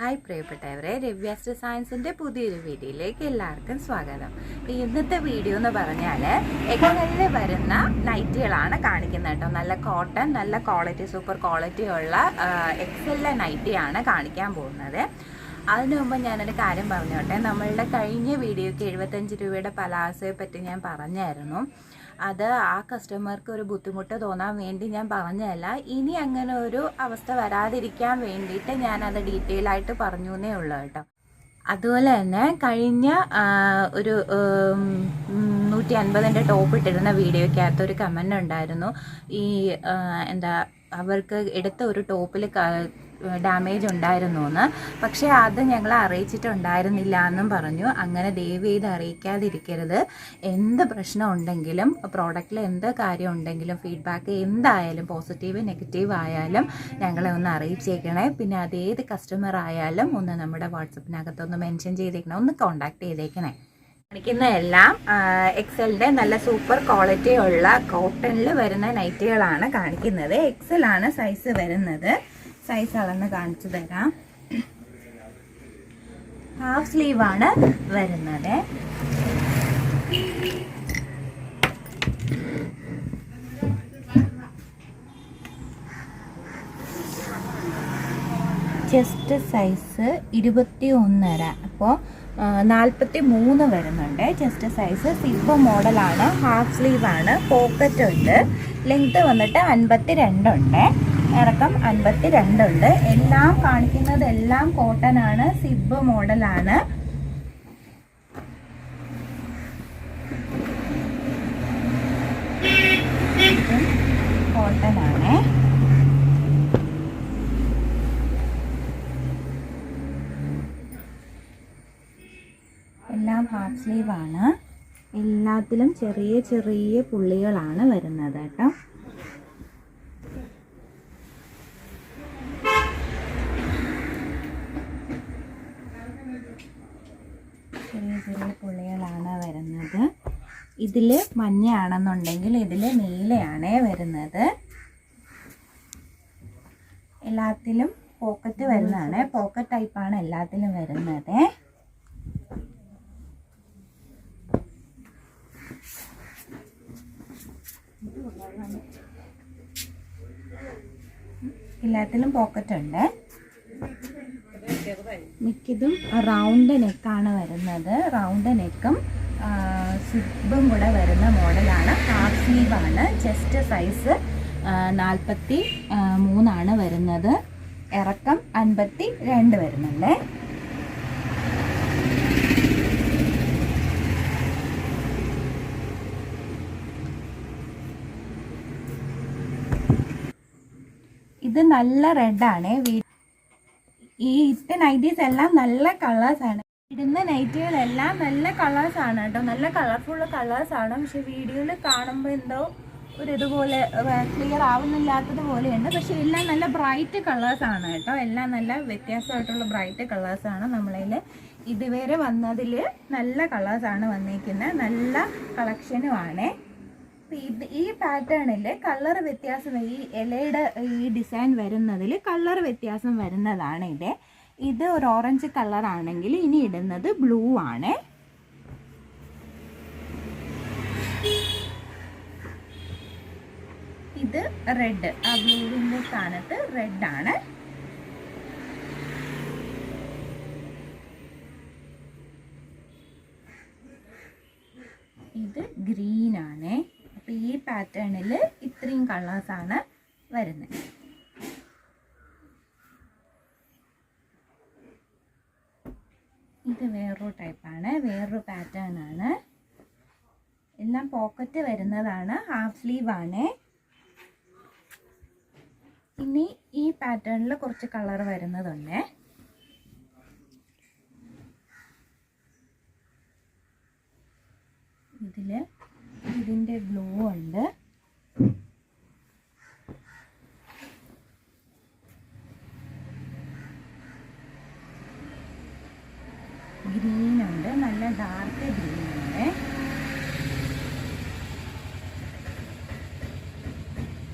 Hi പ്രിയപ്പെട്ടവരെ രവ്യാസ്ത്ര സയൻസിന്റെ പുതിയൊരു വീഡിയോയിലേക്ക് എല്ലാവർക്കും സ്വാഗതം. ഇന്നത്തെ വീഡിയോ എന്ന് പറഞ്ഞാൽ എക്സലിൽ വരുന്ന നൈറ്റികളാണ് കാണിക്കുന്നത് കേട്ടോ. നല്ല കോട്ടൺ നല്ല ക്വാളിറ്റി സൂപ്പർ ക്വാളിറ്റി ഉള്ള നൈറ്റിയാണ് കാണിക്കാൻ പോകുന്നത്. അതിനു മുമ്പ് ഞാനൊരു കാര്യം പറഞ്ഞോട്ടെ. നമ്മളുടെ കഴിഞ്ഞ വീഡിയോയ്ക്ക് എഴുപത്തഞ്ച് രൂപയുടെ പലാസയെ പറ്റി ഞാൻ പറഞ്ഞായിരുന്നു. അത് ആ കസ്റ്റമർക്ക് ഒരു ബുദ്ധിമുട്ട് തോന്നാൻ വേണ്ടി ഞാൻ പറഞ്ഞതല്ല. ഇനി അങ്ങനെ ഒരു അവസ്ഥ വരാതിരിക്കാൻ വേണ്ടിയിട്ട് അത് ഡീറ്റെയിൽ ആയിട്ട് പറഞ്ഞു എന്നേ ഉള്ളൂ കേട്ടോ. അതുപോലെ തന്നെ കഴിഞ്ഞ ഒരു നൂറ്റി അൻപതിന്റെ ടോപ്പ് ഇട്ടിരുന്ന വീഡിയോയ്ക്കകത്ത് ഒരു കമന്റ് ഉണ്ടായിരുന്നു. ഈ എന്താ അവർക്ക് എടുത്ത ഒരു ടോപ്പിൽ ഡാമേജ് ഉണ്ടായിരുന്നു എന്ന് പക്ഷേ അത് ഞങ്ങൾ അറിയിച്ചിട്ടുണ്ടായിരുന്നില്ല എന്നും പറഞ്ഞു. അങ്ങനെ ദയവ് ചെയ്ത് അറിയിക്കാതിരിക്കരുത്. എന്ത് പ്രശ്നം ഉണ്ടെങ്കിലും പ്രോഡക്റ്റിൽ എന്ത് കാര്യം ഉണ്ടെങ്കിലും ഫീഡ്ബാക്ക് എന്തായാലും പോസിറ്റീവ് നെഗറ്റീവ് ആയാലും ഞങ്ങളെ ഒന്ന് അറിയിച്ചേക്കണേ. പിന്നെ അതേത് കസ്റ്റമർ ആയാലും ഒന്ന് നമ്മുടെ വാട്സപ്പിനകത്ത് ഒന്ന് മെൻഷൻ ചെയ്തേക്കണേ. ഒന്ന് കോണ്ടാക്ട് ചെയ്തേക്കണേ. കാണിക്കുന്ന എല്ലാം എക്സലിന്റെ നല്ല സൂപ്പർ ക്വാളിറ്റി ഉള്ള കോട്ടണിൽ വരുന്ന നൈറ്റുകളാണ് കാണിക്കുന്നത്. എക്സലാണ് സൈസ് വരുന്നത്. സൈസ് അളന്ന് കാണിച്ചു തരാം. ഹാഫ് സ്ലീവ് ആണ് വരുന്നത്. ചെസ്റ്റ് സൈസ് ഇരുപത്തി ഒന്നര അപ്പോൾ നാൽപ്പത്തി മൂന്ന് വരുന്നുണ്ട് ചെസ്റ്റ് സൈസ് സിപ്പ് മോഡലാണ് ഹാഫ് സ്ലീവ് ആണ്. പോക്കറ്റ് ഉണ്ട്. ലെങ്ത് വന്നിട്ട് അൻപത്തി രണ്ടുണ്ട് ഇറക്കം അൻപത്തി രണ്ടുണ്ട് എല്ലാം കാണിക്കുന്നത് എല്ലാം കോട്ടൺ ആണ് സിബ് മോഡലാണ് കോട്ടൺ ആണേ. എല്ലാം ഹാഫ് സ്ലീവ് ആണ്. എല്ലാത്തിലും ചെറിയ ചെറിയ പുള്ളികളാണ് വരുന്നത് കേട്ടോ. ചെറിയ ചെറിയ പുള്ളികളാണ് വരുന്നത്. ഇതിൽ മഞ്ഞയാണെന്നുണ്ടെങ്കിൽ ഇതിൽ നീലയാണ് വരുന്നത്. എല്ലാത്തിലും പോക്കറ്റ് വരുന്നതാണ്. പോക്കറ്റ് ടൈപ്പാണ് എല്ലാത്തിലും വരുന്നത്. എല്ലാത്തിലും പോക്കറ്റ് ഉണ്ട്. മിക്കതും റൗണ്ട് നെക്കാണ് വരുന്നത്. റൗണ്ട് നെക്കും സിബും കൂടെ വരുന്ന മോഡലാണ്. ഹാഫ് സ്ലീവാണ് ചെസ്റ്റ് സൈസ് നാൽപ്പത്തി മൂന്നാണ് വരുന്നത്. ഇറക്കം അൻപത്തി രണ്ട് വരുന്നുണ്ട്. ഇത് നല്ല റെഡാണ് ഈ ഇട്ട നൈറ്റീസ് എല്ലാം നല്ല കളേഴ്സ് ആണ്. ഇടുന്ന നൈറ്റികളെല്ലാം നല്ല കളേഴ്സ് ആണ് കേട്ടോ. നല്ല കളർഫുൾ കളേഴ്സ് ആണ്. പക്ഷെ വീഡിയോയിൽ കാണുമ്പോൾ എന്തോ ഒരു ഇതുപോലെ ക്ലിയർ ആവുന്നില്ലാത്തത് പോലെയുണ്ട്. പക്ഷെ എല്ലാം നല്ല ബ്രൈറ്റ് കളേഴ്സ് ആണ് കേട്ടോ. എല്ലാം നല്ല വ്യത്യാസമായിട്ടുള്ള ബ്രൈറ്റ് കളേഴ്സ് ആണ് നമ്മളതിൽ ഇതുവരെ വന്നതിൽ നല്ല കളേഴ്സ് ആണ് വന്നിരിക്കുന്നത് നല്ല കളക്ഷനും ആണേ. അപ്പൊ ഈ പാറ്റേണിൽ കളർ വ്യത്യാസം ഈ ഇലയുടെ ഈ ഡിസൈൻ വരുന്നതിൽ കളർ വ്യത്യാസം വരുന്നതാണ് ഇത്. ഇത് ഒരു ഓറഞ്ച് കളർ ആണെങ്കിൽ ഇനി ഇടുന്നത് ബ്ലൂ ആണ്. ഇത് റെഡ് ആ ബ്ലൂവിന്റെ സ്ഥാനത്ത് റെഡ് ആണ് ഇത് ഗ്രീൻ ആണ് അപ്പൊ ഈ പാറ്റേണിൽ ഇത്രയും കളേഴ്സാണ് വരുന്നത്. ഇത് വേറൊരു ടൈപ്പാണ് വേറൊരു പാറ്റേൺ ആണ് എല്ലാം പോക്കറ്റ് വരുന്നതാണ് ഹാഫ് സ്ലീവ് ആണ് ഇനി ഈ പാറ്റേണിൽ കുറച്ച് കളർ വരുന്നതുണ്ട്. ഇതിൽ ഇതിന്റെ ബ്ലൂ ഉണ്ട് നല്ല ഡാർക്ക് ഗ്രീൻ ഉണ്ട്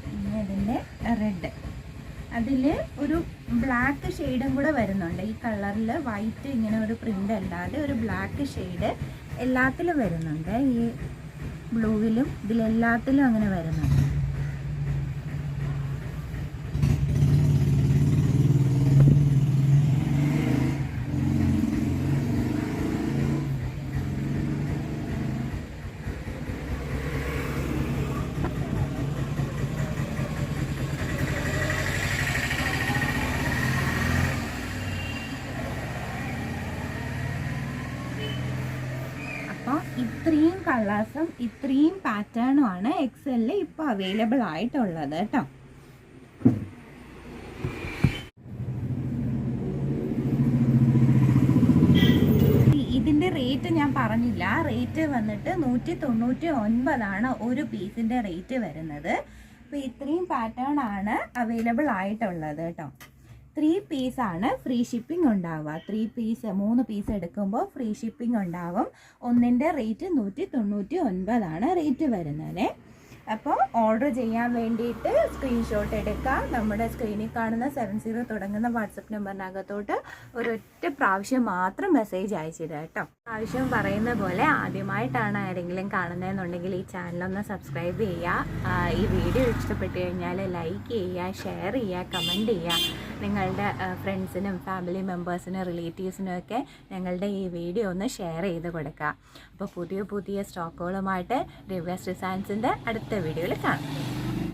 പിന്നെ ഇതിന്റെ റെഡ് അതിൽ ഒരു ബ്ലാക്ക് ഷെയ്ഡും കൂടെ വരുന്നുണ്ട്. ഈ കളറിൽ വൈറ്റ് ഇങ്ങനെ ഒരു പ്രിന്റ് അല്ലാതെ ഒരു ബ്ലാക്ക് ഷെയ്ഡ് എല്ലാത്തിലും വരുന്നുണ്ട്. ഈ ബ്ലൂവിലും ഇതിലെല്ലാത്തിലും അങ്ങനെ വരുന്നുണ്ട് അപ്പോൾ ഇത്രയും കളേഴ്സും ഇത്രയും പാറ്റേണും ആണ് എക്സലിൽ ഇപ്പോൾ അവൈലബിൾ ആയിട്ടുള്ളത് കേട്ടോ ഇതിന്റെ റേറ്റ് ഞാൻ പറഞ്ഞില്ല. റേറ്റ് വന്നിട്ട് നൂറ്റി തൊണ്ണൂറ്റി ഒൻപതാണ് ഒരു പീസിന്റെ റേറ്റ് വരുന്നത്. അപ്പോൾ ഇത്രയും പാറ്റേൺ ആണ് അവൈലബിൾ ആയിട്ടുള്ളത് കേട്ടോ ത്രീ പീസാണ് ഫ്രീ ഷിപ്പിംഗ് ഉണ്ടാവുക. ത്രീ പീസ് മൂന്ന് പീസ് എടുക്കുമ്പോൾ ഫ്രീ ഷിപ്പിംഗ് ഉണ്ടാവും. ഒന്നിന്റെ റേറ്റ് നൂറ്റി തൊണ്ണൂറ്റി ഒൻപതാണ് റേറ്റ് വരുന്നത് അപ്പോൾ ഓർഡർ ചെയ്യാൻ വേണ്ടിയിട്ട് സ്ക്രീൻഷോട്ട് എടുക്കാം. നമ്മുടെ സ്ക്രീനിൽ കാണുന്ന സെവൻ സീറോ തുടങ്ങുന്ന വാട്സപ്പ് നമ്പറിനകത്തോട്ട് ഒരൊറ്റ പ്രാവശ്യം മാത്രം മെസ്സേജ് അയച്ചിടുക കേട്ടോ. പ്രാവശ്യം പറയുന്ന പോലെ ആദ്യമായിട്ടാണ് ആരെങ്കിലും കാണുന്നതെന്നുണ്ടെങ്കിൽ ഈ ചാനലൊന്ന് സബ്സ്ക്രൈബ് ചെയ്യുക. ഈ വീഡിയോ ഇഷ്ടപ്പെട്ടു കഴിഞ്ഞാൽ ലൈക്ക് ചെയ്യുക ഷെയർ ചെയ്യുക കമന്റ് ചെയ്യുക. നിങ്ങളുടെ ഫ്രണ്ട്സിനും ഫാമിലി മെമ്പേഴ്സിനും റിലേറ്റീവ്സിനും ഒക്കെ ഞങ്ങളുടെ ഈ വീഡിയോ ഒന്ന് ഷെയർ ചെയ്ത് കൊടുക്കുക. അപ്പോൾ പുതിയ പുതിയ സ്റ്റോക്കുകളുമായിട്ട് ദിവ്യാസ് ഡിസൈൻസിന്റെ അടുത്ത വീഡിയോയിൽ കാണാം.